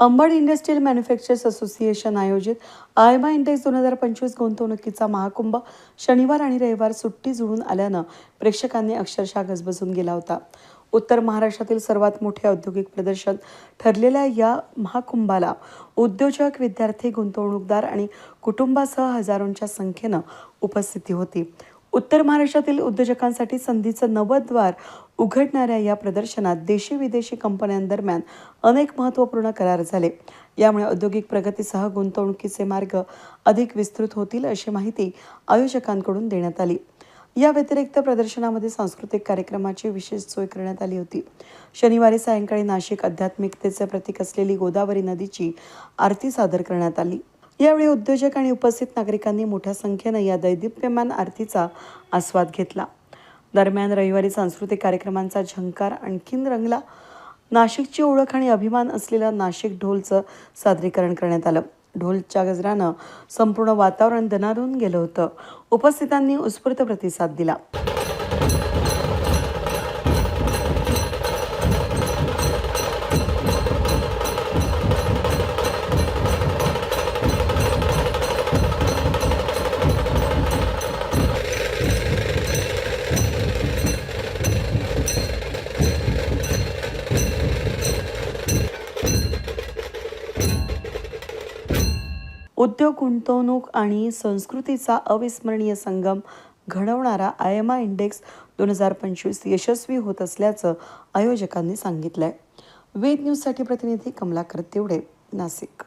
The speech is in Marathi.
अंबड इंडस्ट्रियल मॅन्युफॅक्चरर्स असोसिएशन आयोजित आयमा इंडेक्स दोन हजार पंचवीस गुंतवणुकीचा महाकुंभ शनिवार आणि रविवार सुट्टी जुळून आल्यानं प्रेक्षकांनी अक्षरशः गजबजून गेला होता. उत्तर महाराष्ट्रातील सर्वात मोठे औद्योगिक प्रदर्शन ठरलेल्या या महाकुंभाला उद्योजक विद्यार्थी गुंतवणूकदार आणि कुटुंबासह हजारोंच्या संख्येनं उपस्थिती होती. उत्तर महाराष्ट्रातील उद्योजकांसाठी संधीचं नवं द्वार उघडणाऱ्या या प्रदर्शनात देशी विदेशी कंपन्यांदरम्यान अनेक महत्त्वपूर्ण करार झाले. यामुळे औद्योगिक प्रगतीसह गुंतवणुकीचे मार्ग अधिक विस्तृत होतील अशी माहिती आयोजकांकडून देण्यात आली. या व्यतिरिक्त प्रदर्शनामध्ये सांस्कृतिक कार्यक्रमाची विशेष सोय करण्यात आली होती. शनिवारी सायंकाळी नाशिक आध्यात्मिकतेचे प्रतीक असलेली गोदावरी नदीची आरती सादर करण्यात आली. यावेळी उद्योजक आणि उपस्थित नागरिकांनी मोठ्या संख्येनं या दैदिप्यमान आरतीचा आस्वाद घेतला. दरम्यान रविवारी सांस्कृतिक कार्यक्रमांचा झंकार आणखीन रंगला. नाशिकची ओळख आणि अभिमान असलेलं नाशिक ढोलचं सादरीकरण करण्यात आलं. ढोलच्या गजरानं संपूर्ण वातावरण दणारून गेलं होतं. उपस्थितांनी उत्स्फूर्त प्रतिसाद दिला. उद्योग गुंतवणूक आणि संस्कृतीचा अविस्मरणीय संगम घडवणारा आयएमआ इंडेक्स दोन हजार पंचवीस यशस्वी होत असल्याचं आयोजकांनी सांगितलंय. वेद न्यूजसाठी प्रतिनिधी कमलाकर तेवडे नाशिक.